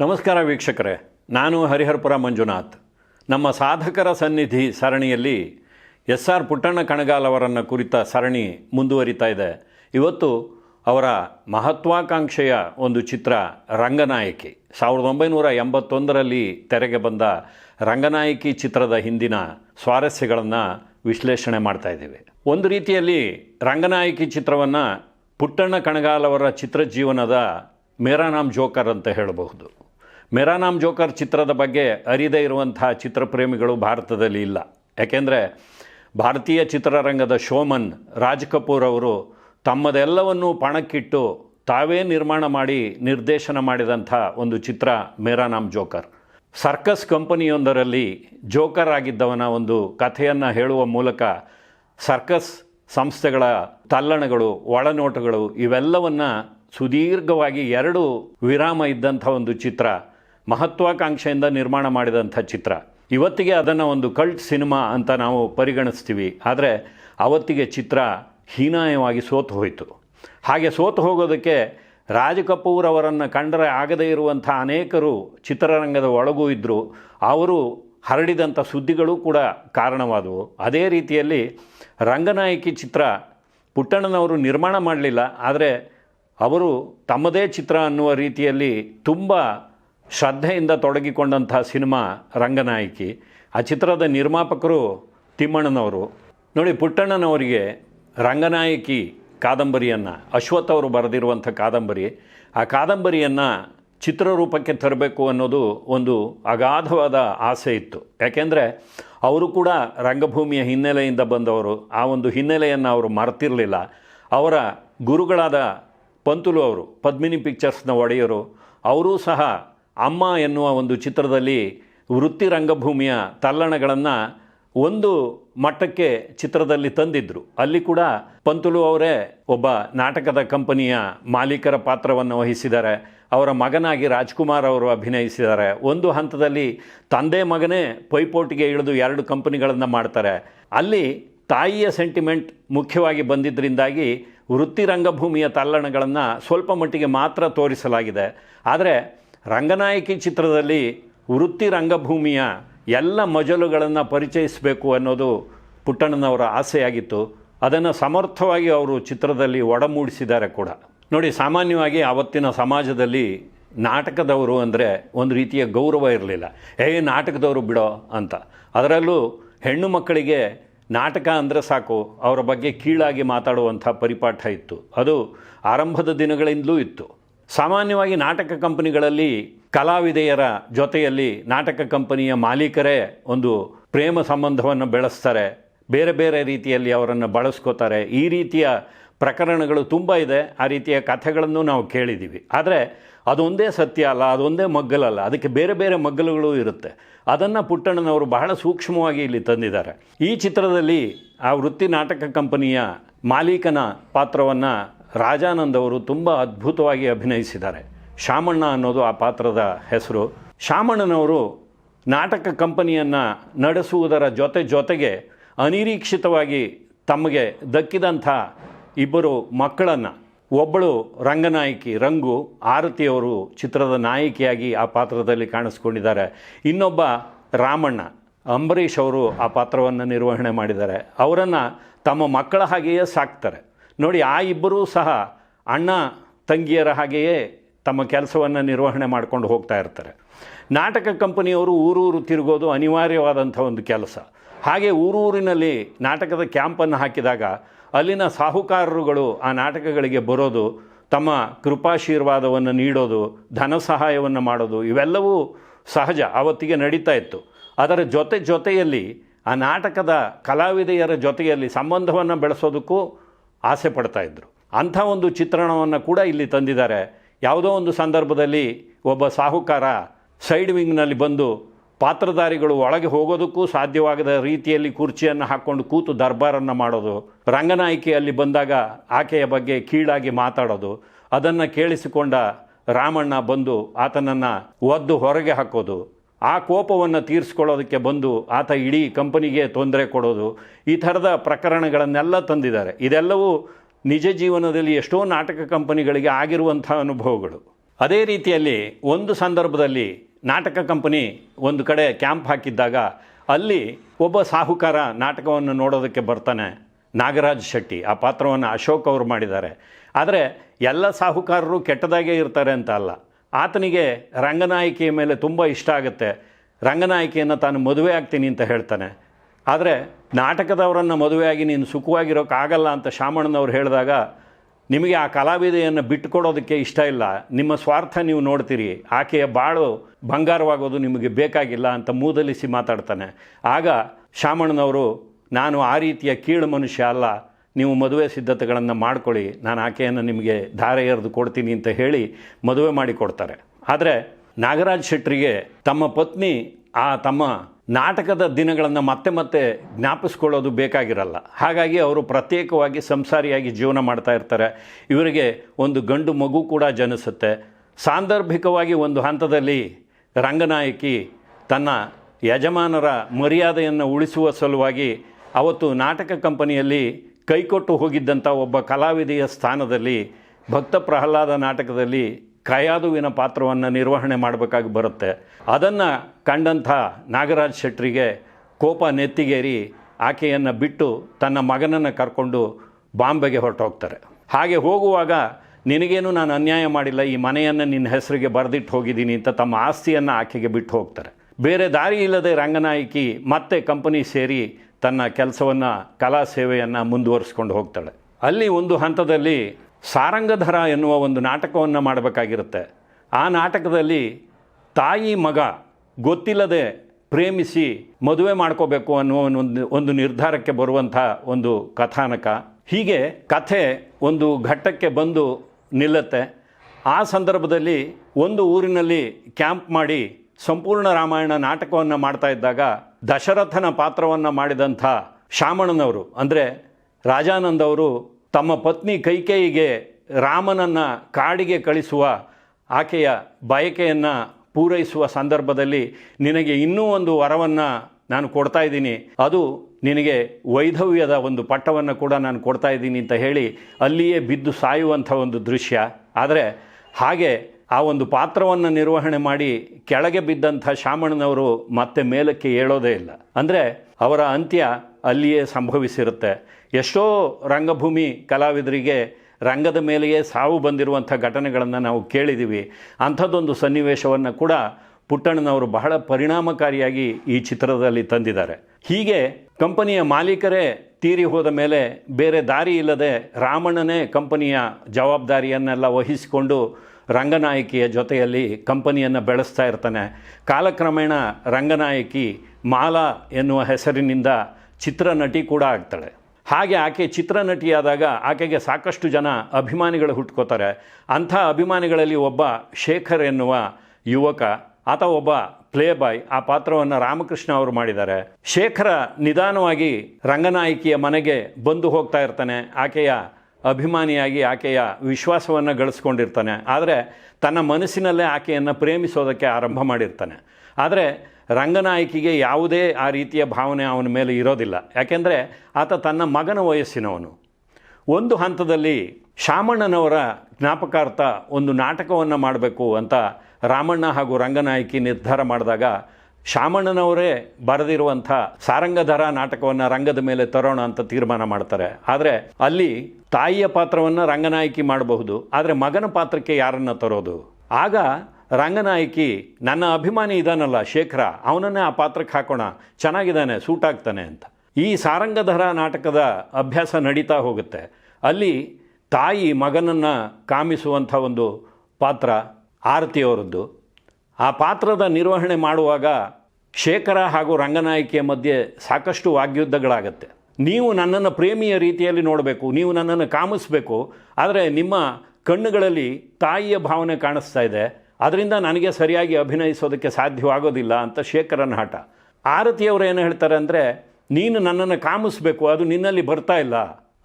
ನಮಸ್ಕಾರ ವೀಕ್ಷಕರೇ, ನಾನು ಹರಿಹರಪುರ ಮಂಜುನಾಥ್. ನಮ್ಮ ಸಾಧಕರ ಸನ್ನಿಧಿ ಸರಣಿಯಲ್ಲಿ ಎಸ್ ಆರ್ ಪುಟ್ಟಣ್ಣ ಕಣಗಾಲ್ ಅವರನ್ನು ಕುರಿತ ಸರಣಿ ಮುಂದುವರಿತಾ ಇದೆ. ಇವತ್ತು ಅವರ ಮಹತ್ವಾಕಾಂಕ್ಷೆಯ ಒಂದು ಚಿತ್ರ, ರಂಗನಾಯಕಿ. ಸಾವಿರದ ಒಂಬೈನೂರ ಎಂಬತ್ತೊಂದರಲ್ಲಿ ತೆರೆಗೆ ಬಂದ ರಂಗನಾಯಕಿ ಚಿತ್ರದ ಹಿಂದಿನ ಸ್ವಾರಸ್ಯಗಳನ್ನು ವಿಶ್ಲೇಷಣೆ ಮಾಡ್ತಾ ಇದ್ದೇವೆ. ಒಂದು ರೀತಿಯಲ್ಲಿ ರಂಗನಾಯಕಿ ಚಿತ್ರವನ್ನು ಪುಟ್ಟಣ್ಣ ಕಣಗಾಲ್ ಅವರ ಚಿತ್ರಜೀವನದ ಮೇರಾ ನಾಮ್ ಜೋಕರ್ ಅಂತ ಹೇಳಬಹುದು. ಮೇರಾ ನಾಮ್ ಜೋಕರ್ ಚಿತ್ರದ ಬಗ್ಗೆ ಅರಿದೇ ಇರುವಂತಹ ಚಿತ್ರಪ್ರೇಮಿಗಳು ಭಾರತದಲ್ಲಿ ಇಲ್ಲ. ಯಾಕೆಂದರೆ ಭಾರತೀಯ ಚಿತ್ರರಂಗದ ಶೋಮನ್, ರಾಜ್ ಕಪೂರ್ ಅವರು ತಮ್ಮದೆಲ್ಲವನ್ನೂ ಪಣಕ್ಕಿಟ್ಟು ತಾವೇ ನಿರ್ಮಾಣ ಮಾಡಿ ನಿರ್ದೇಶನ ಮಾಡಿದಂಥ ಒಂದು ಚಿತ್ರ ಮೇರಾ ನಾಮ್ ಜೋಕರ್. ಸರ್ಕಸ್ ಕಂಪನಿಯೊಂದರಲ್ಲಿ ಜೋಕರ್ ಆಗಿದ್ದವನ ಒಂದು ಕಥೆಯನ್ನು ಹೇಳುವ ಮೂಲಕ ಸರ್ಕಸ್ ಸಂಸ್ಥೆಗಳ ತಲ್ಲಣಗಳು, ಒಳನೋಟಗಳು ಇವೆಲ್ಲವನ್ನು ಸುದೀರ್ಘವಾಗಿ ಎರಡು ವಿರಾಮ ಇದ್ದಂಥ ಒಂದು ಚಿತ್ರ ಮಹತ್ವಾಕಾಂಕ್ಷೆಯಿಂದ ನಿರ್ಮಾಣ ಮಾಡಿದಂಥ ಚಿತ್ರ. ಇವತ್ತಿಗೆ ಅದನ್ನು ಒಂದು ಕಲ್ಟ್ ಸಿನಿಮಾ ಅಂತ ನಾವು ಪರಿಗಣಿಸ್ತೀವಿ. ಆದರೆ ಅವತ್ತಿಗೆ ಚಿತ್ರ ಹೀನಾಯವಾಗಿ ಸೋತು ಹೋಯಿತು. ಹಾಗೆ ಸೋತು ಹೋಗೋದಕ್ಕೆ ರಾಜ ಕಪೂರ್ ಅವರನ್ನು ಕಂಡರೆ ಆಗದೇ ಇರುವಂಥ ಅನೇಕರು ಚಿತ್ರರಂಗದ ಒಳಗೂ ಇದ್ದರು ಅವರು ಹರಡಿದಂಥ ಸುದ್ದಿಗಳು ಕೂಡ ಕಾರಣವಾದವು. ಅದೇ ರೀತಿಯಲ್ಲಿ ರಂಗನಾಯಕಿ ಚಿತ್ರ ಪುಟ್ಟಣ್ಣನವರು ನಿರ್ಮಾಣ ಮಾಡಲಿಲ್ಲ. ಆದರೆ ಅವರು ತಮ್ಮದೇ ಚಿತ್ರ ಅನ್ನುವ ರೀತಿಯಲ್ಲಿ ತುಂಬ ಶ್ರದ್ಧೆಯಿಂದ ತೊಡಗಿಕೊಂಡಂಥ ಸಿನಿಮಾ ರಂಗನಾಯಕಿ. ಆ ಚಿತ್ರದ ನಿರ್ಮಾಪಕರು ತಿಮ್ಮಣ್ಣನವರು. ನೋಡಿ, ಪುಟ್ಟಣ್ಣನವರಿಗೆ ರಂಗನಾಯಕಿ ಕಾದಂಬರಿಯನ್ನು, ಅಶ್ವಥ್ ಅವರು ಬರೆದಿರುವಂಥ ಕಾದಂಬರಿ, ಆ ಕಾದಂಬರಿಯನ್ನು ಚಿತ್ರರೂಪಕ್ಕೆ ತರಬೇಕು ಅನ್ನೋದು ಒಂದು ಅಗಾಧವಾದ ಆಸೆ ಇತ್ತು. ಯಾಕೆಂದರೆ, ಅವರು ಕೂಡ ರಂಗಭೂಮಿಯ ಹಿನ್ನೆಲೆಯಿಂದ ಬಂದವರು. ಆ ಒಂದು ಹಿನ್ನೆಲೆಯನ್ನು ಅವರು ಮರೆತಿರಲಿಲ್ಲ. ಅವರ ಗುರುಗಳಾದ ಪಂತುಲು ಅವರು, ಪದ್ಮಿನಿ ಪಿಕ್ಚರ್ಸ್ನ ಒಡೆಯರು, ಅವರೂ ಸಹ ಅಮ್ಮ ಎನ್ನುವ ಒಂದು ಚಿತ್ರದಲ್ಲಿ ವೃತ್ತಿ ರಂಗಭೂಮಿಯ ತಲ್ಲಣಗಳನ್ನು ಒಂದು ಮಟ್ಟಕ್ಕೆ ಚಿತ್ರದಲ್ಲಿ ತಂದಿದ್ದರು ಅಲ್ಲಿ ಕೂಡ ಪಂತುಲು ಅವರೇ ಒಬ್ಬ ನಾಟಕದ ಕಂಪನಿಯ ಮಾಲೀಕರ ಪಾತ್ರವನ್ನು ವಹಿಸಿದ್ದಾರೆ. ಅವರ ಮಗನಾಗಿ ರಾಜ್ಕುಮಾರ್ ಅವರು ಅಭಿನಯಿಸಿದ್ದಾರೆ. ಒಂದು ಹಂತದಲ್ಲಿ ತಂದೆ ಮಗನೇ ಪೈಪೋಟಿಗೆ ಇಳಿದು ಎರಡು ಕಂಪನಿಗಳನ್ನು ಮಾಡ್ತಾರೆ. ಅಲ್ಲಿ ತಾಯಿಯ ಸೆಂಟಿಮೆಂಟ್ ಮುಖ್ಯವಾಗಿ ಬಂದಿದ್ದರಿಂದಾಗಿ ವೃತ್ತಿ ರಂಗಭೂಮಿಯ ತಲ್ಲಣಗಳನ್ನು ಸ್ವಲ್ಪ ಮಟ್ಟಿಗೆ ಮಾತ್ರ ತೋರಿಸಲಾಗಿದೆ. ಆದರೆ ರಂಗನಾಯಕಿ ಚಿತ್ರದಲ್ಲಿ ವೃತ್ತಿ ರಂಗಭೂಮಿಯ ಎಲ್ಲ ಮಜಲುಗಳನ್ನು ಪರಿಚಯಿಸಬೇಕು ಅನ್ನೋದು ಪುಟ್ಟಣ್ಣನವರ ಆಸೆಯಾಗಿತ್ತು. ಅದನ್ನು ಸಮರ್ಥವಾಗಿ ಅವರು ಚಿತ್ರದಲ್ಲಿ ಒಡಮೂಡಿಸಿದ್ದಾರೆ ಕೂಡ. ನೋಡಿ, ಸಾಮಾನ್ಯವಾಗಿ ಆವತ್ತಿನ ಸಮಾಜದಲ್ಲಿ ನಾಟಕದವರು ಅಂದರೆ ಒಂದು ರೀತಿಯ ಗೌರವ ಇರಲಿಲ್ಲ. ಏ, ನಾಟಕದವರು ಬಿಡೋ ಅಂತ. ಅದರಲ್ಲೂ ಹೆಣ್ಣು ಮಕ್ಕಳಿಗೆ ನಾಟಕ ಅಂದರೆ ಸಾಕು, ಅವರ ಬಗ್ಗೆ ಕೀಳಾಗಿ ಮಾತಾಡುವಂಥ ಪರಿಪಾಠ ಇತ್ತು. ಅದು ಆರಂಭದ ದಿನಗಳಿಂದಲೂ ಇತ್ತು. ಸಾಮಾನ್ಯವಾಗಿ ನಾಟಕ ಕಂಪನಿಗಳಲ್ಲಿ ಕಲಾವಿದೆಯರ ಜೊತೆಯಲ್ಲಿ ನಾಟಕ ಕಂಪನಿಯ ಮಾಲೀಕರೇ ಒಂದು ಪ್ರೇಮ ಸಂಬಂಧವನ್ನು ಬೆಳೆಸ್ತಾರೆ. ಬೇರೆ ಬೇರೆ ರೀತಿಯಲ್ಲಿ ಅವರನ್ನು ಬಳಸ್ಕೋತಾರೆ. ಈ ರೀತಿಯ ಪ್ರಕರಣಗಳು ತುಂಬ ಇದೆ. ಆ ರೀತಿಯ ಕಥೆಗಳನ್ನು ನಾವು ಕೇಳಿದ್ದೀವಿ. ಆದರೆ ಅದೊಂದೇ ಸತ್ಯ ಅಲ್ಲ, ಅದೊಂದೇ ಮಗ್ಗಲಲ್ಲ ಅದಕ್ಕೆ ಬೇರೆ ಬೇರೆ ಮಗ್ಗಲುಗಳು ಇರುತ್ತೆ. ಅದನ್ನು ಪುಟ್ಟಣ್ಣನವರು ಬಹಳ ಸೂಕ್ಷ್ಮವಾಗಿ ಇಲ್ಲಿ ತಂದಿದ್ದಾರೆ. ಈ ಚಿತ್ರದಲ್ಲಿ ಆ ವೃತ್ತಿ ನಾಟಕ ಕಂಪನಿಯ ಮಾಲೀಕನ ಪಾತ್ರವನ್ನು ರಾಜಾನಂದ್ ಅವರು ತುಂಬ ಅದ್ಭುತವಾಗಿ ಅಭಿನಯಿಸಿದ್ದಾರೆ. ಶಾಮಣ್ಣ ಅನ್ನೋದು ಆ ಪಾತ್ರದ ಹೆಸರು. ಶಾಮಣ್ಣನವರು ನಾಟಕ ಕಂಪನಿಯನ್ನು ನಡೆಸುವುದರ ಜೊತೆ ಜೊತೆಗೆ ಅನಿರೀಕ್ಷಿತವಾಗಿ ತಮಗೆ ದಕ್ಕಿದಂಥ ಇಬ್ಬರು ಮಕ್ಕಳನ್ನು, ಒಬ್ಬಳು ರಂಗನಾಯಕಿ ರಂಗು ಆರತಿಯವರು ಚಿತ್ರದ ನಾಯಕಿಯಾಗಿ ಆ ಪಾತ್ರದಲ್ಲಿ ಕಾಣಿಸ್ಕೊಂಡಿದ್ದಾರೆ. ಇನ್ನೊಬ್ಬ ರಾಮಣ್ಣ, ಅಂಬರೀಷ್ ಅವರು ಆ ಪಾತ್ರವನ್ನು ನಿರ್ವಹಣೆ ಮಾಡಿದ್ದಾರೆ. ಅವರನ್ನು ತಮ್ಮ ಮಕ್ಕಳ ಹಾಗೆಯೇ ಸಾಕ್ತಾರೆ. ನೋಡಿ, ಆ ಇಬ್ಬರೂ ಸಹ ಅಣ್ಣ ತಂಗಿಯರ ಹಾಗೆಯೇ ತಮ್ಮ ಕೆಲಸವನ್ನು ನಿರ್ವಹಣೆ ಮಾಡ್ಕೊಂಡು ಹೋಗ್ತಾ ಇರ್ತಾರೆ. ನಾಟಕ ಕಂಪನಿಯವರು ಊರೂರು ತಿರುಗೋದು ಅನಿವಾರ್ಯವಾದಂಥ ಒಂದು ಕೆಲಸ. ಹಾಗೆ ಊರೂರಿನಲ್ಲಿ ನಾಟಕದ ಕ್ಯಾಂಪನ್ನು ಹಾಕಿದಾಗ ಅಲ್ಲಿನ ಸಾಹುಕಾರರುಗಳು ಆ ನಾಟಕಗಳಿಗೆ ಬರೋದು, ತಮ್ಮ ಕೃಪಾಶೀರ್ವಾದವನ್ನು ನೀಡೋದು, ಧನ ಸಹಾಯವನ್ನು ಮಾಡೋದು, ಇವೆಲ್ಲವೂ ಸಹಜ ಆವತ್ತಿಗೆ ನಡೀತಾ ಇತ್ತು. ಅದರ ಜೊತೆ ಜೊತೆಯಲ್ಲಿ ಆ ನಾಟಕದ ಕಲಾವಿದೆಯರ ಜೊತೆಯಲ್ಲಿ ಸಂಬಂಧವನ್ನು ಬೆಳೆಸೋದಕ್ಕೂ ಆಸೆ ಪಡ್ತಾ ಇದ್ದರು ಅಂಥ ಒಂದು ಚಿತ್ರಣವನ್ನು ಕೂಡ ಇಲ್ಲಿ ತಂದಿದ್ದಾರೆ. ಯಾವುದೋ ಒಂದು ಸಂದರ್ಭದಲ್ಲಿ ಒಬ್ಬ ಸಾಹುಕಾರ ಸೈಡ್ ವಿಂಗ್ನಲ್ಲಿ ಬಂದು ಪಾತ್ರಧಾರಿಗಳು ಒಳಗೆ ಹೋಗೋದಕ್ಕೂ ಸಾಧ್ಯವಾಗದ ರೀತಿಯಲ್ಲಿ ಕುರ್ಚಿಯನ್ನು ಹಾಕ್ಕೊಂಡು ಕೂತು ದರ್ಬಾರನ್ನು ಮಾಡೋದು, ರಂಗನಾಯಕಿಯಲ್ಲಿ ಬಂದಾಗ ಆಕೆಯ ಬಗ್ಗೆ ಕೀಳಾಗಿ ಮಾತಾಡೋದು, ಅದನ್ನು ಕೇಳಿಸಿಕೊಂಡ ರಾಮಣ್ಣ ಬಂದು ಆತನನ್ನು ಒದ್ದು ಹೊರಗೆ ಹಾಕೋದು ಆ ಕೋಪವನ್ನು ತೀರಿಸ್ಕೊಳ್ಳೋದಕ್ಕೆ ಬಂದು ಆತ ಇಡೀ ಕಂಪನಿಗೆ ತೊಂದರೆ ಕೊಡೋದು, ಈ ಥರದ ಪ್ರಕರಣಗಳನ್ನೆಲ್ಲ ತಂದಿದ್ದಾರೆ. ಇದೆಲ್ಲವೂ ನಿಜ ಜೀವನದಲ್ಲಿ ಎಷ್ಟೋ ನಾಟಕ ಕಂಪನಿಗಳಿಗೆ ಆಗಿರುವಂಥ ಅನುಭವಗಳು. ಅದೇ ರೀತಿಯಲ್ಲಿ ಒಂದು ಸಂದರ್ಭದಲ್ಲಿ ನಾಟಕ ಕಂಪನಿ ಒಂದು ಕಡೆ ಕ್ಯಾಂಪ್ ಹಾಕಿದ್ದಾಗ ಅಲ್ಲಿ ಒಬ್ಬ ಸಾಹುಕಾರ ನಾಟಕವನ್ನು ನೋಡೋದಕ್ಕೆ ಬರ್ತಾನೆ, ನಾಗರಾಜ್ ಶೆಟ್ಟಿ. ಆ ಪಾತ್ರವನ್ನು ಅಶೋಕ್ ಅವರು ಮಾಡಿದ್ದಾರೆ. ಆದರೆ ಎಲ್ಲ ಸಾಹುಕಾರರು ಕೆಟ್ಟದಾಗೇ ಇರ್ತಾರೆ ಅಂತ ಅಲ್ಲ. ಆತನಿಗೆ ರಂಗನಾಯಕಿಯ ಮೇಲೆ ತುಂಬ ಇಷ್ಟ ಆಗುತ್ತೆ. ರಂಗನಾಯಕಿಯನ್ನು ತಾನು ಮದುವೆ ಆಗ್ತೀನಿ ಅಂತ ಹೇಳ್ತಾನೆ. ಆದರೆ ನಾಟಕದವರನ್ನು ಮದುವೆಯಾಗಿ ನೀನು ಸುಖವಾಗಿರೋಕ್ಕಾಗಲ್ಲ ಅಂತ ಶಾಮಣ್ಣನವ್ರು ಹೇಳಿದಾಗ, ನಿಮಗೆ ಆ ಕಲಾವಿದೆಯನ್ನು ಬಿಟ್ಟುಕೊಡೋದಕ್ಕೆ ಇಷ್ಟ ಇಲ್ಲ. ನಿಮ್ಮ ಸ್ವಾರ್ಥ ನೀವು ನೋಡ್ತೀರಿ. ಆಕೆಯ ಬಾಳು ಬಂಗಾರವಾಗೋದು ನಿಮಗೆ ಬೇಕಾಗಿಲ್ಲ ಅಂತ ಮೂದಲಿಸಿ ಮಾತಾಡ್ತಾನೆ. ಆಗ ಶಾಮಣ್ಣನವರು, ನಾನು ಆ ರೀತಿಯ ಕೀಳು ಮನುಷ್ಯ ಅಲ್ಲ. ನೀವು ಮದುವೆ ಸಿದ್ಧತೆಗಳನ್ನು ಮಾಡ್ಕೊಳ್ಳಿ. ನಾನು ಆಕೆಯನ್ನು ನಿಮಗೆ ಧಾರೆ ಎರೆದು ಕೊಡ್ತೀನಿ ಅಂತ ಹೇಳಿ ಮದುವೆ ಮಾಡಿ ಕೊಡ್ತಾರೆ. ಆದರೆ ನಾಗರಾಜ್ ಶೆಟ್ಟರಿಗೆ ತಮ್ಮ ಪತ್ನಿ ಆ ತಮ್ಮ ನಾಟಕದ ದಿನಗಳನ್ನು ಮತ್ತೆ ಮತ್ತೆ ಜ್ಞಾಪಿಸ್ಕೊಳ್ಳೋದು ಬೇಕಾಗಿರಲ್ಲ. ಹಾಗಾಗಿ ಅವರು ಪ್ರತ್ಯೇಕವಾಗಿ ಸಂಸಾರಿಯಾಗಿ ಜೀವನ ಮಾಡ್ತಾ ಇರ್ತಾರೆ. ಇವರಿಗೆ ಒಂದು ಗಂಡು ಮಗು ಕೂಡ ಜನಿಸುತ್ತೆ. ಸಾಂದರ್ಭಿಕವಾಗಿ ಒಂದು ಹಂತದಲ್ಲಿ ರಂಗನಾಯಕಿ ತನ್ನ ಯಜಮಾನರ ಮರ್ಯಾದೆಯನ್ನು ಉಳಿಸುವ ಸಲುವಾಗಿ ಅವತ್ತು ನಾಟಕ ಕಂಪನಿಯಲ್ಲಿ ಕೈಕೊಟ್ಟು ಹೋಗಿದ್ದಂಥ ಒಬ್ಬ ಕಲಾವಿದೆಯ ಸ್ಥಾನದಲ್ಲಿ ಭಕ್ತ ಪ್ರಹ್ಲಾದ ನಾಟಕದಲ್ಲಿ ಕಯಾದುವಿನ ಪಾತ್ರವನ್ನು ನಿರ್ವಹಣೆ ಮಾಡಬೇಕಾಗಿ ಬರುತ್ತೆ. ಅದನ್ನು ಕಂಡಂಥ ನಾಗರಾಜ್ ಶೆಟ್ಟರಿಗೆ ಕೋಪ ನೆತ್ತಿಗೇರಿ ಆಕೆಯನ್ನು ಬಿಟ್ಟು ತನ್ನ ಮಗನನ್ನು ಕರ್ಕೊಂಡು ಬಾಂಬೆಗೆ ಹೊರಟೋಗ್ತಾರೆ. ಹಾಗೆ ಹೋಗುವಾಗ ನಿನಗೇನು ನಾನು ಅನ್ಯಾಯ ಮಾಡಿಲ್ಲ, ಈ ಮನೆಯನ್ನು ನಿನ್ನ ಹೆಸರಿಗೆ ಬರೆದಿಟ್ಟು ಹೋಗಿದ್ದೀನಿ ಅಂತ ತಮ್ಮ ಆಸ್ತಿಯನ್ನು ಆಕೆಗೆ ಬಿಟ್ಟು ಹೋಗ್ತಾರೆ. ಬೇರೆ ದಾರಿ ಇಲ್ಲದೆ ರಂಗನಾಯಕಿ ಮತ್ತೆ ಕಂಪನಿ ಸೇರಿ ತನ್ನ ಕೆಲಸವನ್ನು, ಕಲಾ ಸೇವೆಯನ್ನು ಮುಂದುವರಿಸ್ಕೊಂಡು ಹೋಗ್ತಾಳೆ. ಅಲ್ಲಿ ಒಂದು ಹಂತದಲ್ಲಿ ಸಾರಂಗಧರ ಎನ್ನುವ ಒಂದು ನಾಟಕವನ್ನು ಮಾಡಬೇಕಾಗಿರುತ್ತೆ. ಆ ನಾಟಕದಲ್ಲಿ ತಾಯಿ ಮಗ ಗೊತ್ತಿಲ್ಲದೆ ಪ್ರೇಮಿಸಿ ಮದುವೆ ಮಾಡ್ಕೋಬೇಕು ಅನ್ನುವ ಒಂದು ಒಂದು ನಿರ್ಧಾರಕ್ಕೆ ಬರುವಂಥ ಒಂದು ಕಥಾನಕ. ಹೀಗೆ ಕಥೆ ಒಂದು ಘಟ್ಟಕ್ಕೆ ಬಂದು ನಿಲ್ಲುತ್ತೆ. ಆ ಸಂದರ್ಭದಲ್ಲಿ ಒಂದು ಊರಿನಲ್ಲಿ ಕ್ಯಾಂಪ್ ಮಾಡಿ ಸಂಪೂರ್ಣ ರಾಮಾಯಣ ನಾಟಕವನ್ನು ಮಾಡ್ತಾ ಇದ್ದಾಗ ದಶರಥನ ಪಾತ್ರವನ್ನು ಮಾಡಿದಂಥ ಶಾಮಣನವರು, ಅಂದರೆ ರಾಜಾನಂದ್ ಅವರು ತಮ್ಮ ಪತ್ನಿ ಕೈಕೇಯಿಗೆ ರಾಮನನ್ನು ಕಾಡಿಗೆ ಕಳಿಸುವ ಆಕೆಯ ಬಯಕೆಯನ್ನು ಪೂರೈಸುವ ಸಂದರ್ಭದಲ್ಲಿ ನಿನಗೆ ಇನ್ನೂ ಒಂದು ವರವನ್ನು ನಾನು ಕೊಡ್ತಾ ಇದ್ದೀನಿ. ಅದು ನಿನಗೆ ವೈಧವ್ಯದ ಒಂದು ಪಟ್ಟವನ್ನು ಕೂಡ ನಾನು ಕೊಡ್ತಾ ಇದ್ದೀನಿ ಅಂತ ಹೇಳಿ ಅಲ್ಲಿಯೇ ಬಿದ್ದು ಸಾಯುವಂಥ ಒಂದು ದೃಶ್ಯ. ಆದರೆ ಹಾಗೆ ಆ ಒಂದು ಪಾತ್ರವನ್ನು ನಿರ್ವಹಣೆ ಮಾಡಿ ಕೆಳಗೆ ಬಿದ್ದಂಥ ಶಾಮಣ್ಣನವರು ಮತ್ತೆ ಮೇಲಕ್ಕೆ ಏಳೋದೇ ಇಲ್ಲ. ಅಂದರೆ ಅವರ ಅಂತ್ಯ ಅಲ್ಲಿಯೇ ಸಂಭವಿಸಿರುತ್ತೆ. ಎಷ್ಟೋ ರಂಗಭೂಮಿ ಕಲಾವಿದರಿಗೆ ರಂಗದ ಮೇಲೆಯೇ ಸಾವು ಬಂದಿರುವಂಥ ಘಟನೆಗಳನ್ನು ನಾವು ಕೇಳಿದ್ದೀವಿ ಅಂಥದ್ದೊಂದು ಸನ್ನಿವೇಶವನ್ನು ಕೂಡ ಪುಟ್ಟಣ್ಣನವರು ಬಹಳ ಪರಿಣಾಮಕಾರಿಯಾಗಿ ಈ ಚಿತ್ರದಲ್ಲಿ ತಂದಿದ್ದಾರೆ. ಹೀಗೆ ಕಂಪನಿಯ ಮಾಲೀಕರೇ ತೀರಿ ಹೋದ ಮೇಲೆ ಬೇರೆ ದಾರಿ ಇಲ್ಲದೆ ರಾಮಣ್ಣನೇ ಕಂಪನಿಯ ಜವಾಬ್ದಾರಿಯನ್ನೆಲ್ಲ ವಹಿಸಿಕೊಂಡು ರಂಗನಾಯಕಿಯ ಜೊತೆಯಲ್ಲಿ ಕಂಪನಿಯನ್ನು ಬೆಳೆಸ್ತಾ ಇರ್ತಾನೆ. ಕಾಲಕ್ರಮೇಣ ರಂಗನಾಯಕಿ ಮಾಲಾ ಎನ್ನುವ ಹೆಸರಿನಿಂದ ಚಿತ್ರನಟಿ ಕೂಡ ಆಗ್ತಾಳೆ. ಹಾಗೆ ಆಕೆ ಚಿತ್ರನಟಿಯಾದಾಗ ಆಕೆಗೆ ಸಾಕಷ್ಟು ಜನ ಅಭಿಮಾನಿಗಳು ಹುಟ್ಕೋತಾರೆ. ಅಂಥ ಅಭಿಮಾನಿಗಳಲ್ಲಿ ಒಬ್ಬ ಶೇಖರ್ ಎನ್ನುವ ಯುವಕ, ಆತ ಒಬ್ಬ ಪ್ಲೇ ಬಾಯ್ ಆ ಪಾತ್ರವನ್ನು ರಾಮಕೃಷ್ಣ ಅವರು ಮಾಡಿದ್ದಾರೆ. ಶೇಖರ ನಿಧಾನವಾಗಿ ರಂಗನಾಯಕಿಯ ಮನೆಗೆ ಬಂದು ಹೋಗ್ತಾ ಇರ್ತಾನೆ. ಆಕೆಯ ಅಭಿಮಾನಿಯಾಗಿ ಆಕೆಯ ವಿಶ್ವಾಸವನ್ನು ಗಳಿಸ್ಕೊಂಡಿರ್ತಾನೆ. ಆದರೆ ತನ್ನ ಮನಸ್ಸಿನಲ್ಲೇ ಆಕೆಯನ್ನು ಪ್ರೇಮಿಸೋದಕ್ಕೆ ಆರಂಭ ಮಾಡಿರ್ತಾನೆ. ಆದರೆ ರಂಗನಾಯಕಿಗೆ ಯಾವುದೇ ಆ ರೀತಿಯ ಭಾವನೆ ಅವನ ಮೇಲೆ ಇರೋದಿಲ್ಲ. ಯಾಕೆಂದರೆ ಆತ ತನ್ನ ಮಗನ ವಯಸ್ಸಿನವನು. ಒಂದು ಹಂತದಲ್ಲಿ ಶಾಮಣ್ಣನವರ ಜ್ಞಾಪಕಾರ್ಥ ಒಂದು ನಾಟಕವನ್ನು ಮಾಡಬೇಕು ಅಂತ ರಾಮಣ್ಣ ಹಾಗೂ ರಂಗನಾಯಕಿ ನಿರ್ಧಾರ ಮಾಡಿದಾಗ ಶಾಮಣ್ಣನವರೇ ಬರೆದಿರುವಂಥ ಸಾರಂಗಧರ ನಾಟಕವನ್ನು ರಂಗದ ಮೇಲೆ ತರೋಣ ಅಂತ ತೀರ್ಮಾನ ಮಾಡ್ತಾರೆ. ಆದರೆ ಅಲ್ಲಿ ತಾಯಿಯ ಪಾತ್ರವನ್ನು ರಂಗನಾಯಕಿ ಮಾಡಬಹುದು. ಆದರೆ ಮಗನ ಪಾತ್ರಕ್ಕೆ ಯಾರನ್ನು ತರೋದು? ಆಗ ರಂಗನಾಯಕಿ, ನನ್ನ ಅಭಿಮಾನಿ ಇದಾನಲ್ಲ ಶೇಖರ, ಅವನನ್ನೇ ಆ ಪಾತ್ರಕ್ಕೆ ಹಾಕೋಣ. ಚೆನ್ನಾಗಿದ್ದಾನೆ ಸೂಟ್ ಆಗ್ತಾನೆ ಅಂತ. ಈ ಸಾರಂಗಧರ ನಾಟಕದ ಅಭ್ಯಾಸ ನಡೀತಾ ಹೋಗುತ್ತೆ. ಅಲ್ಲಿ ತಾಯಿ ಮಗನನ್ನು ಕಾಮಿಸುವಂಥ ಒಂದು ಪಾತ್ರ ಆರತಿಯವರದ್ದು. ಆ ಪಾತ್ರದ ನಿರ್ವಹಣೆ ಮಾಡುವಾಗ ಶೇಖರ ಹಾಗೂ ರಂಗನಾಯಕಿಯ ಮಧ್ಯೆ ಸಾಕಷ್ಟು ವಾಗ್ಯುದ್ಧಗಳಾಗತ್ತೆ. ನೀವು ನನ್ನನ್ನು ಪ್ರೇಮಿಯ ರೀತಿಯಲ್ಲಿ ನೋಡಬೇಕು, ನೀವು ನನ್ನನ್ನು ಕಾಮಿಸ್ಬೇಕು, ಆದರೆ ನಿಮ್ಮ ಕಣ್ಣುಗಳಲ್ಲಿ ತಾಯಿಯ ಭಾವನೆ ಕಾಣಿಸ್ತಾ ಇದೆ. ಅದರಿಂದ ನನಗೆ ಸರಿಯಾಗಿ ಅಭಿನಯಿಸೋದಕ್ಕೆ ಸಾಧ್ಯವಾಗೋದಿಲ್ಲ ಅಂತ ಶೇಖರನ ಹಠ. ಆರತಿಯವರು ಏನು ಹೇಳ್ತಾರೆ ಅಂದರೆ, ನೀನು ನನ್ನನ್ನು ಕಾಮಿಸ್ಬೇಕು, ಅದು ನಿನ್ನಲ್ಲಿ ಬರ್ತಾ ಇಲ್ಲ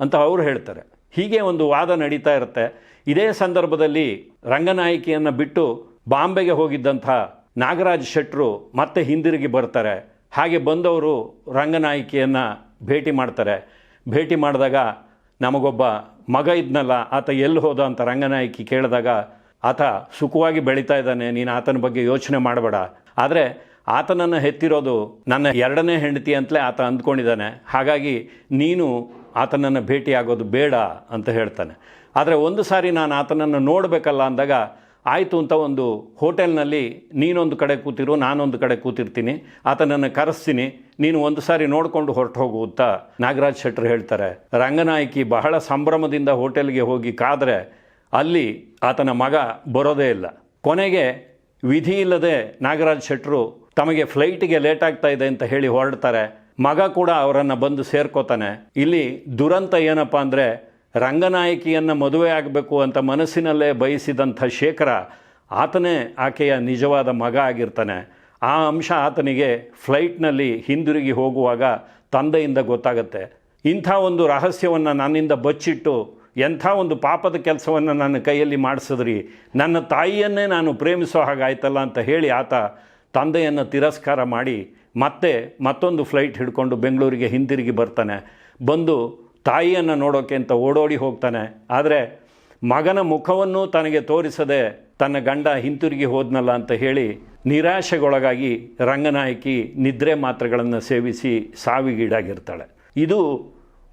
ಅಂತ ಅವರು ಹೇಳ್ತಾರೆ. ಹೀಗೆ ಒಂದು ವಾದ ನಡೀತಾ ಇರುತ್ತೆ. ಇದೇ ಸಂದರ್ಭದಲ್ಲಿ ರಂಗನಾಯಕಿಯನ್ನು ಬಿಟ್ಟು ಬಾಂಬೆಗೆ ಹೋಗಿದ್ದಂಥ ನಾಗರಾಜ್ ಶೆಟ್ಟರು ಮತ್ತೆ ಹಿಂದಿರುಗಿ ಬರ್ತಾರೆ. ಹಾಗೆ ಬಂದವರು ರಂಗನಾಯಕಿಯನ್ನು ಭೇಟಿ ಮಾಡ್ತಾರೆ. ಭೇಟಿ ಮಾಡಿದಾಗ ನಮಗೊಬ್ಬ ಮಗ ಇದ್ನಲ್ಲ, ಆತ ಎಲ್ಲಿ ಹೋದ ಅಂತ ರಂಗನಾಯಕಿ ಕೇಳಿದಾಗ, ಆತ ಸುಖವಾಗಿ ಬೆಳೀತಾ ಇದ್ದಾನೆ, ನೀನು ಆತನ ಬಗ್ಗೆ ಯೋಚನೆ ಮಾಡಬೇಡ. ಆದರೆ ಆತನನ್ನು ಹೆತ್ತಿರೋದು ನನ್ನ ಎರಡನೇ ಹೆಂಡತಿ ಅಂತಲೇ ಆತ ಅಂದ್ಕೊಂಡಿದ್ದಾನೆ. ಹಾಗಾಗಿ ನೀನು ಆತನನ್ನು ಭೇಟಿಯಾಗೋದು ಬೇಡ ಅಂತ ಹೇಳ್ತಾನೆ. ಆದರೆ ಒಂದು ಸಾರಿ ನಾನು ಆತನನ್ನು ನೋಡಬೇಕಲ್ಲ ಅಂದಾಗ ಆಯಿತು ಅಂತ ಒಂದು ಹೋಟೆಲ್ನಲ್ಲಿ ನೀನೊಂದು ಕಡೆ ಕೂತಿರು, ನಾನೊಂದು ಕಡೆ ಕೂತಿರ್ತೀನಿ, ಆತನನ್ನು ಕರೆಸ್ತೀನಿ, ನೀನು ಒಂದು ಸಾರಿ ನೋಡಿಕೊಂಡು ಹೊರಟು ಹೋಗು ಅಂತ ನಾಗರಾಜ್ ಶೆಟ್ಟರು ಹೇಳ್ತಾರೆ. ರಂಗನಾಯಕಿ ಬಹಳ ಸಂಭ್ರಮದಿಂದ ಹೋಟೆಲ್ಗೆ ಹೋಗಿ ಕಾದರೆ ಅಲ್ಲಿ ಆತನ ಮಗ ಬರೋದೇ ಇಲ್ಲ. ಕೊನೆಗೆ ವಿಧಿ ಇಲ್ಲದೆ ನಾಗರಾಜ್ ಶೆಟ್ಟರು ತಮಗೆ ಫ್ಲೈಟಿಗೆ ಲೇಟ್ ಆಗ್ತಾ ಇದೆ ಅಂತ ಹೇಳಿ ಹೊರಡ್ತಾರೆ. ಮಗ ಕೂಡ ಅವರನ್ನು ಬಂದು ಸೇರ್ಕೋತಾನೆ. ಇಲ್ಲಿ ದುರಂತ ಏನಪ್ಪ ಅಂದರೆ ರಂಗನಾಯಕಿಯನ್ನು ಮದುವೆ ಆಗಬೇಕು ಅಂತ ಮನಸ್ಸಿನಲ್ಲೇ ಬಯಸಿದಂಥ ಶೇಖರ ಆತನೇ ಆಕೆಯ ನಿಜವಾದ ಮಗ ಆಗಿರ್ತಾನೆ. ಆ ಅಂಶ ಆತನಿಗೆ ಫ್ಲೈಟ್ನಲ್ಲಿ ಹಿಂದಿರುಗಿ ಹೋಗುವಾಗ ತಂದೆಯಿಂದ ಗೊತ್ತಾಗತ್ತೆ. ಇಂಥ ಒಂದು ರಹಸ್ಯವನ್ನು ನನ್ನಿಂದ ಬಚ್ಚಿಟ್ಟು, ಎಂಥ ಒಂದು ಪಾಪದ ಕೆಲಸವನ್ನು ನನ್ನ ಕೈಯಲ್ಲಿ ಮಾಡಿಸಿದ್ರಿ, ನನ್ನ ತಾಯಿಯನ್ನೇ ನಾನು ಪ್ರೇಮಿಸೋ ಹಾಗಾಯ್ತಲ್ಲ ಅಂತ ಹೇಳಿ ಆತ ತಂದೆಯನ್ನು ತಿರಸ್ಕಾರ ಮಾಡಿ ಮತ್ತೆ ಮತ್ತೊಂದು ಫ್ಲೈಟ್ ಹಿಡ್ಕೊಂಡು ಬೆಂಗಳೂರಿಗೆ ಹಿಂದಿರುಗಿ ಬರ್ತಾನೆ. ಬಂದು ತಾಯಿಯನ್ನು ನೋಡೋಕೆ ಅಂತ ಓಡೋಡಿ ಹೋಗ್ತಾನೆ. ಆದರೆ ಮಗನ ಮುಖವನ್ನು ತನಗೆ ತೋರಿಸದೆ ತನ್ನ ಗಂಡ ಹಿಂತಿರುಗಿ ಹೋದ್ನಲ್ಲ ಅಂತ ಹೇಳಿ ನಿರಾಶೆಗೊಳಗಾಗಿ ರಂಗನಾಯಕಿ ನಿದ್ರೆ ಮಾತ್ರೆಗಳನ್ನು ಸೇವಿಸಿ ಸಾವಿಗೀಡಾಗಿರ್ತಾಳೆ. ಇದು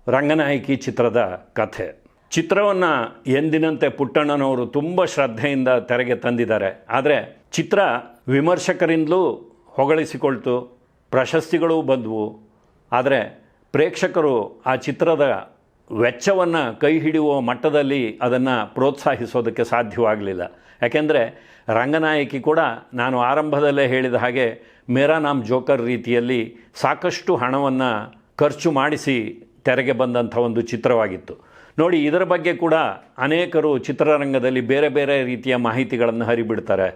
ರಂಗನಾಯಕಿ ಚಿತ್ರದ ಕಥೆ. ಚಿತ್ರವನ್ನು ಎಂದಿನಂತೆ ಪುಟ್ಟಣ್ಣನವರು ತುಂಬ ಶ್ರದ್ಧೆಯಿಂದ ತೆರೆಗೆ ತಂದಿದ್ದಾರೆ. ಆದರೆ ಚಿತ್ರ ವಿಮರ್ಶಕರಿಂದಲೂ ಹೊಗಳಿಸಿಕೊಳ್ತು, ಪ್ರಶಸ್ತಿಗಳೂ ಬಂದವು. ಆದರೆ ಪ್ರೇಕ್ಷಕರು ಆ ಚಿತ್ರದ ವೆಚ್ಚವನ್ನು ಕೈ ಹಿಡಿಯುವ ಮಟ್ಟದಲ್ಲಿ ಅದನ್ನು ಪ್ರೋತ್ಸಾಹಿಸೋದಕ್ಕೆ ಸಾಧ್ಯವಾಗಲಿಲ್ಲ. ಯಾಕೆಂದರೆ ರಂಗನಾಯಕಿ ಕೂಡ ನಾನು ಆರಂಭದಲ್ಲೇ ಹೇಳಿದ ಹಾಗೆ ಮೇರಾ ನಾಮ್ ಜೋಕರ್ ರೀತಿಯಲ್ಲಿ ಸಾಕಷ್ಟು ಹಣವನ್ನು ಖರ್ಚು ಮಾಡಿಸಿ ತೆರೆಗೆ ಬಂದಂಥ ಒಂದು ಚಿತ್ರವಾಗಿತ್ತು. ನೋಡಿ, ಇದರ ಬಗ್ಗೆ ಕೂಡ ಅನೇಕರು ಚಿತ್ರರಂಗದಲ್ಲಿ ಬೇರೆ ಬೇರೆ ರೀತಿಯ ಮಾಹಿತಿಗಳನ್ನು ಹರಿಬಿಡ್ತಾರೆ.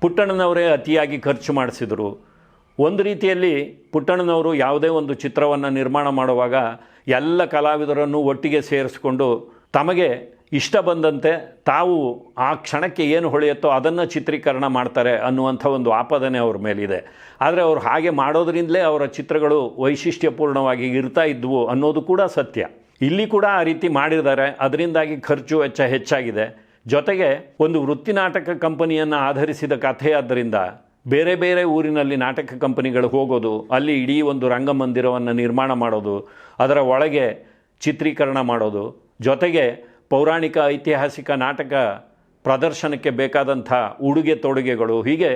ಪುಟ್ಟಣ್ಣನವರೇ ಅತಿಯಾಗಿ ಖರ್ಚು ಮಾಡಿಸಿದರು. ಒಂದು ರೀತಿಯಲ್ಲಿ ಪುಟ್ಟಣ್ಣನವರು ಯಾವುದೇ ಒಂದು ಚಿತ್ರವನ್ನು ನಿರ್ಮಾಣ ಮಾಡುವಾಗ ಎಲ್ಲ ಕಲಾವಿದರನ್ನು ಒಟ್ಟಿಗೆ ಸೇರಿಸಿಕೊಂಡು ತಮಗೆ ಇಷ್ಟ ಬಂದಂತೆ ತಾವು ಆ ಕ್ಷಣಕ್ಕೆ ಏನು ಹೊಳೆಯುತ್ತೋ ಅದನ್ನು ಚಿತ್ರೀಕರಣ ಮಾಡ್ತಾರೆ ಅನ್ನುವಂಥ ಒಂದು ಆಪಾದನೆ ಅವ್ರ ಮೇಲಿದೆ. ಆದರೆ ಅವರು ಹಾಗೆ ಮಾಡೋದ್ರಿಂದಲೇ ಅವರ ಚಿತ್ರಗಳು ವೈಶಿಷ್ಟ್ಯಪೂರ್ಣವಾಗಿ ಇರ್ತಾ ಇದ್ವು ಅನ್ನೋದು ಕೂಡ ಸತ್ಯ. ಇಲ್ಲಿ ಕೂಡ ಆ ರೀತಿ ಮಾಡಿದ್ದಾರೆ. ಅದರಿಂದಾಗಿ ಖರ್ಚು ವೆಚ್ಚ ಹೆಚ್ಚಾಗಿದೆ. ಜೊತೆಗೆ ಒಂದು ವೃತ್ತಿ ನಾಟಕ ಕಂಪನಿಯನ್ನು ಆಧರಿಸಿದ ಕಥೆಯಾದ್ದರಿಂದ ಬೇರೆ ಬೇರೆ ಊರಿನಲ್ಲಿ ನಾಟಕ ಕಂಪನಿಗಳು ಹೋಗೋದು, ಅಲ್ಲಿ ಇಡೀ ಒಂದು ರಂಗಮಂದಿರವನ್ನು ನಿರ್ಮಾಣ ಮಾಡೋದು, ಅದರ ಒಳಗೆ ಚಿತ್ರೀಕರಣ ಮಾಡೋದು, ಜೊತೆಗೆ ಪೌರಾಣಿಕ ಐತಿಹಾಸಿಕ ನಾಟಕ ಪ್ರದರ್ಶನಕ್ಕೆ ಬೇಕಾದಂಥ ಉಡುಗೆ ತೊಡುಗೆಗಳು, ಹೀಗೆ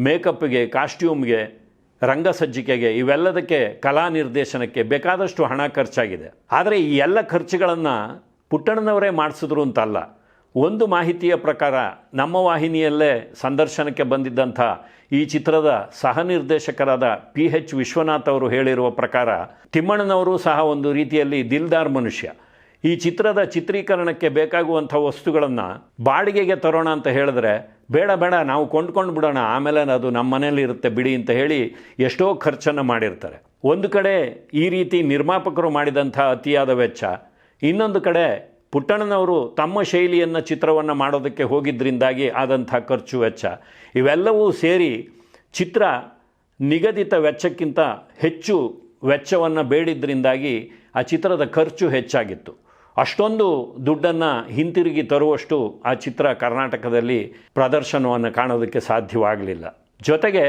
ಮೇಕಪ್ಗೆ, ಕಾಸ್ಟ್ಯೂಮ್ಗೆ ರಂಗಸಜ್ಜಿಕೆಗೆ ಇವೆಲ್ಲದಕ್ಕೆ ಕಲಾ ನಿರ್ದೇಶನಕ್ಕೆ ಬೇಕಾದಷ್ಟು ಹಣ ಖರ್ಚಾಗಿದೆ. ಆದರೆ ಈ ಎಲ್ಲ ಖರ್ಚುಗಳನ್ನು ಪುಟ್ಟಣ್ಣನವರೇ ಮಾಡಿಸಿದ್ರು ಅಂತಲ್ಲ. ಒಂದು ಮಾಹಿತಿಯ ಪ್ರಕಾರ ನಮ್ಮ ವಾಹಿನಿಯಲ್ಲೇ ಸಂದರ್ಶನಕ್ಕೆ ಬಂದಿದ್ದಂಥ ಈ ಚಿತ್ರದ ಸಹ ನಿರ್ದೇಶಕರಾದ ಪಿ ಎಚ್ ವಿಶ್ವನಾಥ್ ಅವರು ಹೇಳಿರುವ ಪ್ರಕಾರ ತಿಮ್ಮಣ್ಣನವರು ಸಹ ಒಂದು ರೀತಿಯಲ್ಲಿ ದಿಲ್ದಾರ್ ಮನುಷ್ಯ. ಈ ಚಿತ್ರದ ಚಿತ್ರೀಕರಣಕ್ಕೆ ಬೇಕಾಗುವಂಥ ವಸ್ತುಗಳನ್ನು ಬಾಡಿಗೆಗೆ ತರೋಣ ಅಂತ ಹೇಳಿದ್ರೆ ಬೇಡ ಬೇಡ ನಾವು ಕೊಂಡ್ಕೊಂಡು ಬಿಡೋಣ, ಆಮೇಲೆ ಅದು ನಮ್ಮ ಮನೇಲಿ ಇರುತ್ತೆ ಬಿಡಿ ಅಂತ ಹೇಳಿ ಎಷ್ಟೋ ಖರ್ಚನ್ನು ಮಾಡಿರ್ತಾರೆ. ಒಂದು ಕಡೆ ಈ ರೀತಿ ನಿರ್ಮಾಪಕರು ಮಾಡಿದಂಥ ಅತಿಯಾದ ವೆಚ್ಚ, ಇನ್ನೊಂದು ಕಡೆ ಪುಟ್ಟಣ್ಣನವರು ತಮ್ಮ ಶೈಲಿಯನ್ನು ಚಿತ್ರವನ್ನು ಮಾಡೋದಕ್ಕೆ ಹೋಗಿದ್ದರಿಂದಾಗಿ ಆದಂಥ ಖರ್ಚು ವೆಚ್ಚ. ಇವೆಲ್ಲವೂ ಸೇರಿ ಚಿತ್ರ ನಿಗದಿತ ವೆಚ್ಚಕ್ಕಿಂತ ಹೆಚ್ಚು ವೆಚ್ಚವನ್ನು ಬೇಡಿದ್ದರಿಂದಾಗಿ ಆ ಚಿತ್ರದ ಖರ್ಚು ಹೆಚ್ಚಾಗಿತ್ತು. ಅಷ್ಟೊಂದು ದುಡ್ಡನ್ನು ಹಿಂತಿರುಗಿ ತರುವಷ್ಟು ಆ ಚಿತ್ರ ಕರ್ನಾಟಕದಲ್ಲಿ ಪ್ರದರ್ಶನವನ್ನು ಕಾಣೋದಕ್ಕೆ ಸಾಧ್ಯವಾಗಲಿಲ್ಲ. ಜೊತೆಗೆ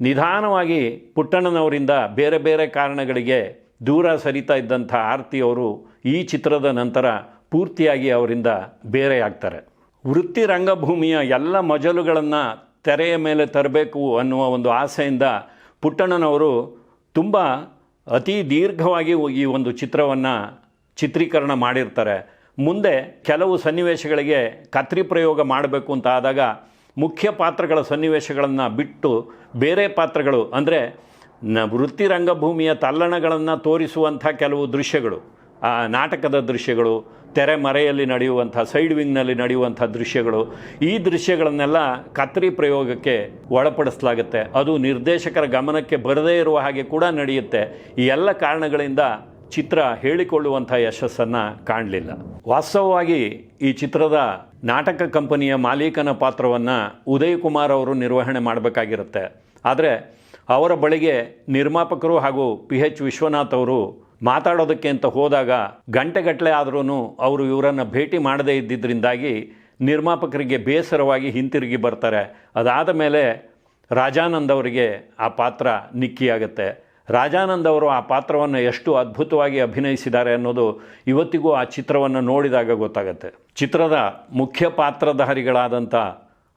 ನಿಧಾನವಾಗಿ ಪುಟ್ಟಣ್ಣನವರಿಂದ ಬೇರೆ ಬೇರೆ ಕಾರಣಗಳಿಗೆ ದೂರ ಸರಿತಾ ಇದ್ದಂಥ ಆರ್ತಿಯವರು ಈ ಚಿತ್ರದ ನಂತರ ಪೂರ್ತಿಯಾಗಿ ಅವರಿಂದ ಬೇರೆಯಾಗ್ತಾರೆ. ವೃತ್ತಿ ರಂಗಭೂಮಿಯ ಎಲ್ಲ ಮಜಲುಗಳನ್ನು ತೆರೆಯ ಮೇಲೆ ತರಬೇಕು ಅನ್ನುವ ಒಂದು ಆಸೆಯಿಂದ ಪುಟ್ಟಣ್ಣನವರು ತುಂಬ ಅತಿ ದೀರ್ಘವಾಗಿ ಈ ಒಂದು ಚಿತ್ರವನ್ನು ಚಿತ್ರೀಕರಣ ಮಾಡಿರ್ತಾರೆ. ಮುಂದೆ ಕೆಲವು ಸನ್ನಿವೇಶಗಳಿಗೆ ಕತ್ರಿ ಪ್ರಯೋಗ ಮಾಡಬೇಕು ಅಂತ ಆದಾಗ ಮುಖ್ಯ ಪಾತ್ರಗಳ ಸನ್ನಿವೇಶಗಳನ್ನು ಬಿಟ್ಟು ಬೇರೆ ಪಾತ್ರಗಳು ಅಂದರೆ ನ ವೃತ್ತಿ ರಂಗಭೂಮಿಯ ತಲ್ಲಣಗಳನ್ನು ತೋರಿಸುವಂಥ ಕೆಲವು ದೃಶ್ಯಗಳು. ಆ ನಾಟಕದ ದೃಶ್ಯಗಳು ತೆರೆಮರೆಯಲ್ಲಿ ನಡೆಯುವಂಥ, ಸೈಡ್ ವಿಂಗ್ನಲ್ಲಿ ನಡೆಯುವಂಥ ದೃಶ್ಯಗಳು, ಈ ದೃಶ್ಯಗಳನ್ನೆಲ್ಲ ಕತ್ರಿ ಪ್ರಯೋಗಕ್ಕೆ ಒಳಪಡಿಸಲಾಗುತ್ತೆ. ಅದು ನಿರ್ದೇಶಕರ ಗಮನಕ್ಕೆ ಬರದೇ ಇರುವ ಹಾಗೆ ಕೂಡ ನಡೆಯುತ್ತೆ. ಈ ಎಲ್ಲ ಕಾರಣಗಳಿಂದ ಚಿತ್ರ ಹೇಳಿಕೊಳ್ಳುವಂಥ ಯಶಸ್ಸನ್ನು ಕಾಣಲಿಲ್ಲ. ವಾಸ್ತವವಾಗಿ ಈ ಚಿತ್ರದ ನಾಟಕ ಕಂಪನಿಯ ಮಾಲೀಕನ ಪಾತ್ರವನ್ನು ಉದಯ್ ಕುಮಾರ್ ಅವರು ನಿರ್ವಹಣೆ ಮಾಡಬೇಕಾಗಿರುತ್ತೆ. ಆದರೆ ಅವರ ಬಳಿಗೆ ನಿರ್ಮಾಪಕರು ಹಾಗೂ ಪಿ ಎಚ್ ವಿಶ್ವನಾಥ್ ಅವರು ಮಾತಾಡೋದಕ್ಕೆ ಅಂತ ಹೋದಾಗ ಗಂಟೆಗಟ್ಟಲೆ ಆದ್ರೂ ಅವರು ಇವರನ್ನು ಭೇಟಿ ಮಾಡದೇ ಇದ್ದಿದ್ದರಿಂದಾಗಿ ನಿರ್ಮಾಪಕರಿಗೆ ಬೇಸರವಾಗಿ ಹಿಂತಿರುಗಿ ಬರ್ತಾರೆ. ಅದಾದ ಮೇಲೆ ರಾಜಾನಂದ್ ಅವರಿಗೆ ಆ ಪಾತ್ರ ನಿಕ್ಕಿಯಾಗುತ್ತೆ. ರಾಜಾನಂದ್ ಅವರು ಆ ಪಾತ್ರವನ್ನು ಎಷ್ಟು ಅದ್ಭುತವಾಗಿ ಅಭಿನಯಿಸಿದ್ದಾರೆ ಅನ್ನೋದು ಇವತ್ತಿಗೂ ಆ ಚಿತ್ರವನ್ನು ನೋಡಿದಾಗ ಗೊತ್ತಾಗುತ್ತೆ. ಚಿತ್ರದ ಮುಖ್ಯ ಪಾತ್ರಧಾರಿಗಳಾದಂಥ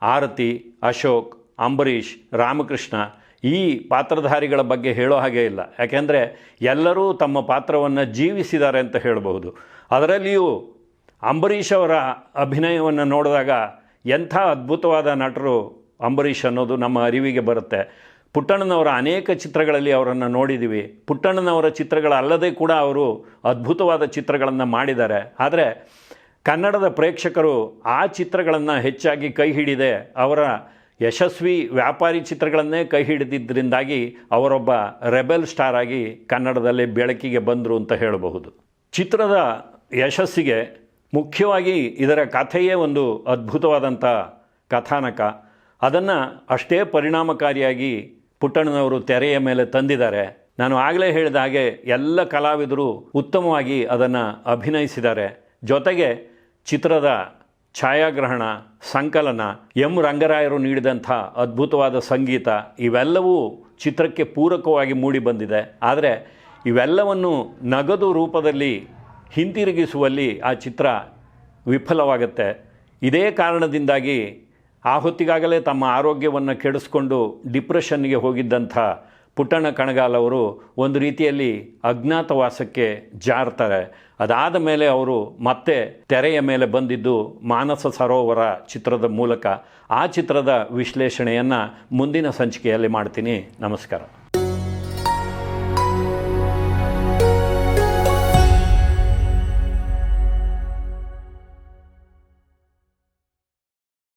ಆರತಿ, ಅಶೋಕ್, ಅಂಬರೀಷ್, ರಾಮಕೃಷ್ಣ ಈ ಪಾತ್ರಧಾರಿಗಳ ಬಗ್ಗೆ ಹೇಳೋ ಹಾಗೆ ಇಲ್ಲ. ಯಾಕೆಂದರೆ ಎಲ್ಲರೂ ತಮ್ಮ ಪಾತ್ರವನ್ನು ಜೀವಿಸಿದ್ದಾರೆ ಅಂತ ಹೇಳಬಹುದು. ಅದರಲ್ಲಿಯೂ ಅಂಬರೀಷ್ ಅವರ ಅಭಿನಯವನ್ನು ನೋಡಿದಾಗ ಎಂಥ ಅದ್ಭುತವಾದ ನಟರು ಅಂಬರೀಷ್ ಅನ್ನೋದು ನಮ್ಮ ಅರಿವಿಗೆ ಬರುತ್ತೆ. ಪುಟ್ಟಣ್ಣನವರ ಅನೇಕ ಚಿತ್ರಗಳಲ್ಲಿ ಅವರನ್ನು ನೋಡಿದ್ದೀವಿ ಪುಟ್ಟಣ್ಣನವರ ಚಿತ್ರಗಳಲ್ಲದೆ ಕೂಡ ಅವರು ಅದ್ಭುತವಾದ ಚಿತ್ರಗಳನ್ನು ಮಾಡಿದ್ದಾರೆ. ಆದರೆ ಕನ್ನಡದ ಪ್ರೇಕ್ಷಕರು ಆ ಚಿತ್ರಗಳನ್ನು ಹೆಚ್ಚಾಗಿ ಕೈ ಹಿಡಿದೆ ಅವರ ಯಶಸ್ವಿ ವ್ಯಾಪಾರಿ ಚಿತ್ರಗಳನ್ನೇ ಕೈ ಹಿಡಿದಿದ್ದರಿಂದಾಗಿ ಅವರೊಬ್ಬ ರೆಬೆಲ್ ಸ್ಟಾರ್ ಆಗಿ ಕನ್ನಡದಲ್ಲಿ ಬೆಳಕಿಗೆ ಬಂದರು ಅಂತ ಹೇಳಬಹುದು. ಚಿತ್ರದ ಯಶಸ್ಸಿಗೆ ಮುಖ್ಯವಾಗಿ ಇದರ ಕಥೆಯೇ ಒಂದು ಅದ್ಭುತವಾದಂಥ ಕಥಾನಕ. ಅದನ್ನು ಅಷ್ಟೇ ಪರಿಣಾಮಕಾರಿಯಾಗಿ ಪುಟ್ಟಣ್ಣನವರು ತೆರೆಯ ಮೇಲೆ ತಂದಿದ್ದಾರೆ. ನಾನು ಆಗಲೇ ಹೇಳಿದ ಹಾಗೆ ಎಲ್ಲ ಕಲಾವಿದರು ಉತ್ತಮವಾಗಿ ಅದನ್ನು ಅಭಿನಯಿಸಿದ್ದಾರೆ. ಜೊತೆಗೆ ಚಿತ್ರದ ಛಾಯಾಗ್ರಹಣ, ಸಂಕಲನ, ಎಂ ರಂಗರಾಯರು ನೀಡಿದಂಥ ಅದ್ಭುತವಾದ ಸಂಗೀತ ಇವೆಲ್ಲವೂ ಚಿತ್ರಕ್ಕೆ ಪೂರಕವಾಗಿ ಮೂಡಿಬಂದಿದೆ ಆದರೆ ಇವೆಲ್ಲವನ್ನು ನಗದು ರೂಪದಲ್ಲಿ ಹಿಂತಿರುಗಿಸುವಲ್ಲಿ ಆ ಚಿತ್ರ ವಿಫಲವಾಗುತ್ತೆ. ಇದೇ ಕಾರಣದಿಂದಾಗಿ ಆ ಹೊತ್ತಿಗಾಗಲೇ ತಮ್ಮ ಆರೋಗ್ಯವನ್ನು ಕೆಡಿಸ್ಕೊಂಡು ಡಿಪ್ರೆಷನ್ಗೆ ಹೋಗಿದ್ದಂಥ ಪುಟ್ಟಣ್ಣ ಕಣಗಾಲವರು ಒಂದು ರೀತಿಯಲ್ಲಿ ಅಜ್ಞಾತವಾಸಕ್ಕೆ ಜಾರ್ತಾರೆ. ಅದಾದ ಮೇಲೆ ಅವರು ಮತ್ತೆ ತೆರೆಯ ಮೇಲೆ ಬಂದಿದ್ದು ಮಾನಸ ಸರೋವರ ಚಿತ್ರದ ಮೂಲಕ. ಆ ಚಿತ್ರದ ವಿಶ್ಲೇಷಣೆಯನ್ನು ಮುಂದಿನ ಸಂಚಿಕೆಯಲ್ಲಿ ಮಾಡ್ತೀನಿ. ನಮಸ್ಕಾರ.